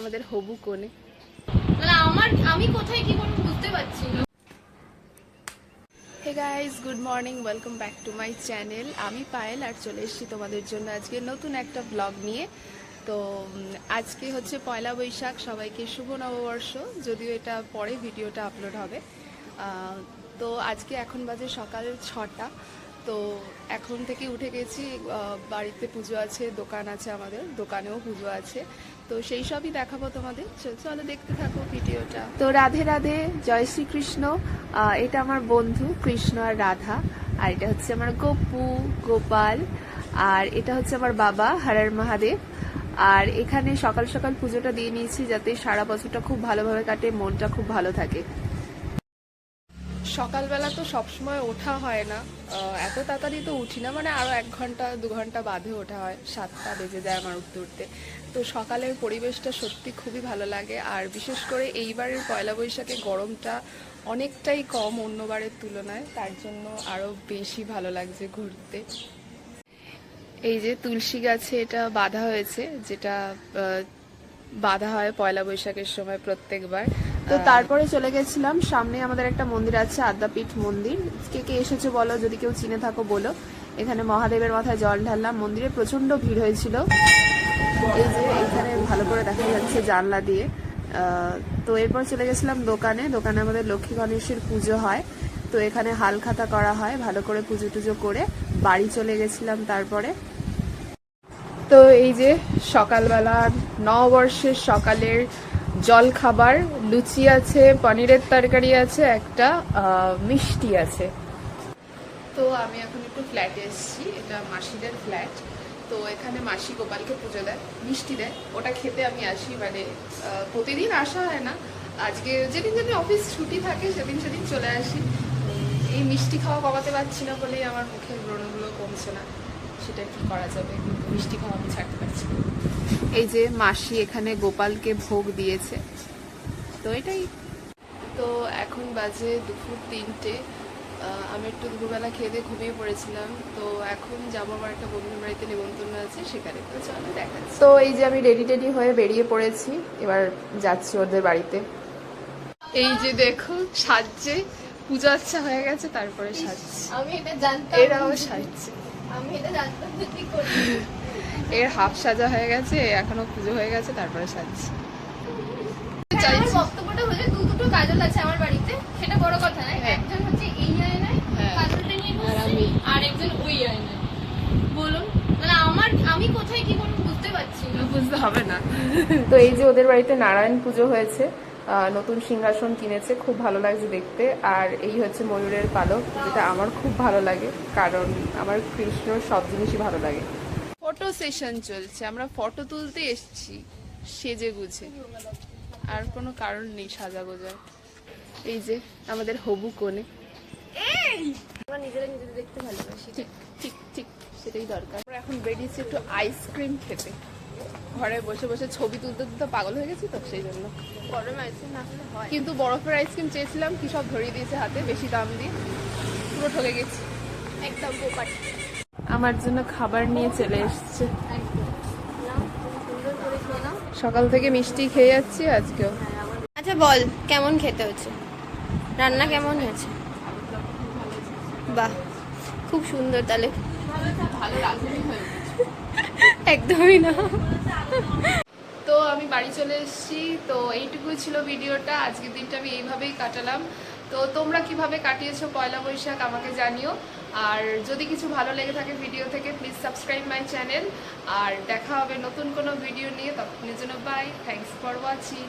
আমাদের হবু কোণে। মানে আমার আমি কোথায় কি করব বুঝতে পারছি না। Hey guys good morning welcome back to my channel আমি পায়েল আর চলে এসেছি তোমাদের জন্য আজকে নতুন একটা ব্লগ নিয়ে। তো আজকে হচ্ছে পয়লা বৈশাখ সবাইকে শুভ নববর্ষ যদিও এটা পরে ভিডিওটা আপলোড হবে। তো আজকে এখন বাজে সকাল ছটা। তো এখন থেকে উঠে গেছি বাড়িতে পুজো আছে, দোকান আছে আমাদের, দোকানেও পুজো আছে। তো সেই সবই দেখাবো তোমাদের। চলো দেখতে থাকো ভিডিওটা। তো রাধে রাধে, জয় শ্রীকৃষ্ণ। এটা আমার বন্ধু কৃষ্ণ আর রাধা, আর এটা হচ্ছে আমার গপু, গোপাল, আর এটা হচ্ছে আমার বাবা হরার মহাদেব। আর এখানে সকাল সকাল পুজোটা দিয়ে নিয়েছি যাতে সারা বছরটা খুব ভালোভাবে কাটে, মনটা খুব ভালো থাকে। সকালবেলা তো সবসময় ওঠা হয় না। এত তাড়াতাড়ি তো উঠি না মানে আরও এক ঘণ্টা, দু ঘণ্টা বাদে ওঠা হয়। সাতটা বেজে যায় আমার উঠতে উঠতে। তো সকালের পরিবেশটা সত্যি খুবই ভালো লাগে। আর বিশেষ করে এইবারের পয়লা বৈশাখে গরমটা অনেকটাই কম অন্যবারের তুলনায়, তার জন্য আরও বেশি ভালো লাগছে ঘুরতে। এই যে তুলসী গাছে এটা বাঁধা হয়েছে, যেটা বাঁধা হয় পয়লা বৈশাখের সময় প্রত্যেকবার। তো তারপরে চলে গেছিলাম। সামনে আমাদের একটা মন্দির আছে, আদ্যাপীঠ মন্দির। কে কে এসেছ বলো, যদি কেউ চিনে থাকো বলো। এখানে মহাদেবের মাথায় জল ঢাললাম। মন্দিরে প্রচণ্ড ভিড় হয়েছিল। এই যে এখানে ভালো করে দেখা যাচ্ছে জানলা দিয়ে। তো এরপর চলে গেছিলাম দোকানে। দোকানে আমাদের লক্ষ্মী গণেশের পুজো হয়। তো এখানে হাল খাতা করা হয়, ভালো করে পুজো টুজো করে বাড়ি চলে গেছিলাম তারপরে। তো এই যে সকালবেলা নববর্ষের সকালের জল খাবার লুচি আছে, পনিরের তরকারি আছে, একটা মিষ্টি আছে। তো আমি এখন একটু ফ্ল্যাটে এসেছি, এটা মাসিদের ফ্ল্যাট তো এখানে মাসি গোপালকে পুজো দেয়, মিষ্টি দেয়। ওটা খেতে আমি আসি মানে প্রতিদিন আসা হয় না। আজকে যেদিন যেদিন অফিস ছুটি থাকে, সেদিন সেদিন চলে আসি। এই মিষ্টি খাওয়া কমাতে পারছি না বলেই আমার মুখের ব্রণগুলো কমছে না। সেটা কি করা যাবে কিন্তু মিষ্টি খাওয়া আমি ছাড়তে পারছি এই যে মাসি এখানে গোপালকে ভোগ দিয়েছে তো এটাই। তো এখন বাজে দুপুর তিনটে আমি একটু দুপুরবেলা খেয়ে দিয়ে ঘুমিয়ে পড়েছিলাম তো এখন যাব আমার একটা বন্ধুর বাড়িতে নেমন্তন্ন আছে সেখানে তো চলো দেখা তো এই যে আমি রেডি টেডি হয়ে বেরিয়ে পড়েছি এবার যাচ্ছি ওদের বাড়িতে। এই যে দেখো সাজছে পূজা আচ্ছা হয়ে গেছে তারপরে সাজছে। আমি এটা জানতাম এরাও সাজছে। আমি এটা জানতাম যে এর হাফ সাজা হয়ে গেছে এখনও পুজো হয়ে গেছে তারপরে সাজছে। আমার বক্তব্যটা হলো দু দুটো কাজল আছে আমার বাড়িতে সেটা বড় কথা নয় হ্যাঁ। একজন হচ্ছে এই আয়নায় হ্যাঁ। কাজলটা নিয়ে আর আর একজন ওই আয়নায়। বলুন মানে আমার আমি কোথায় কি করব বুঝতে পারছি না। বুঝতে হবে না। তো এই যে ওদের বাড়িতে নারায়ণ পুজো হয়েছে নতুন সিংহাসন কিনেছে খুব ভালো লাগছে দেখতে। আর এই হচ্ছে ময়ূরের পালক যেটা আমার খুব ভালো লাগে কারণ আমার কৃষ্ণর সব জিনিসই ভালো লাগে। ফটো সেশন চলছে আমরা ফটো তুলতে এসেছি সেজে গুছে আর কোনো কারণ নেই সাজা গোজার এই যে আমাদের হবু কোণে। আমরা নিজেরা নিজেদের দেখতে ভালোবাসি। ঠিক ঠিক ঠিক সেটাই দরকার। আমরা এখন বেরিয়েছি একটু আইসক্রিম খেতে। ঘরে বসে বসে ছবি তুলতে তুলতে পাগল হয়ে গেছি তো সেই জন্য। গরম আইসক্রিম না হয়? কিন্তু বরফের আইসক্রিম চেয়েছিলাম কি সব ধরিয়ে দিয়েছে হাতে বেশি দাম দিয়ে। পুরো ঠকে গেছি। একদম আমার জন্য খাবার নিয়ে চলে এসছে। সকাল থেকে মিষ্টি খেয়ে যাচ্ছি আজকেও। আচ্ছা বল কেমন খেতে হচ্ছে? রান্না কেমন হয়েছে? বাহ খুব সুন্দর তাহলে। ভালো রাঁধুনি হয়ে একদমই না। তো আমি বাড়ি চলে এসেছি, তো এইটুকুই ছিল ভিডিওটা, আজকের দিনটা আমি এইভাবেই কাটালাম। তো তোমরা কীভাবে কাটিয়েছো পয়লা বৈশাখ আমাকে জানিও। আর যদি কিছু ভালো লেগে থাকে ভিডিও থেকে প্লিজ সাবস্ক্রাইব মাই চ্যানেল আর দেখা হবে নতুন কোনো ভিডিও নিয়ে তখন জন্য বাই থ্যাংকস ফর ওয়াচিং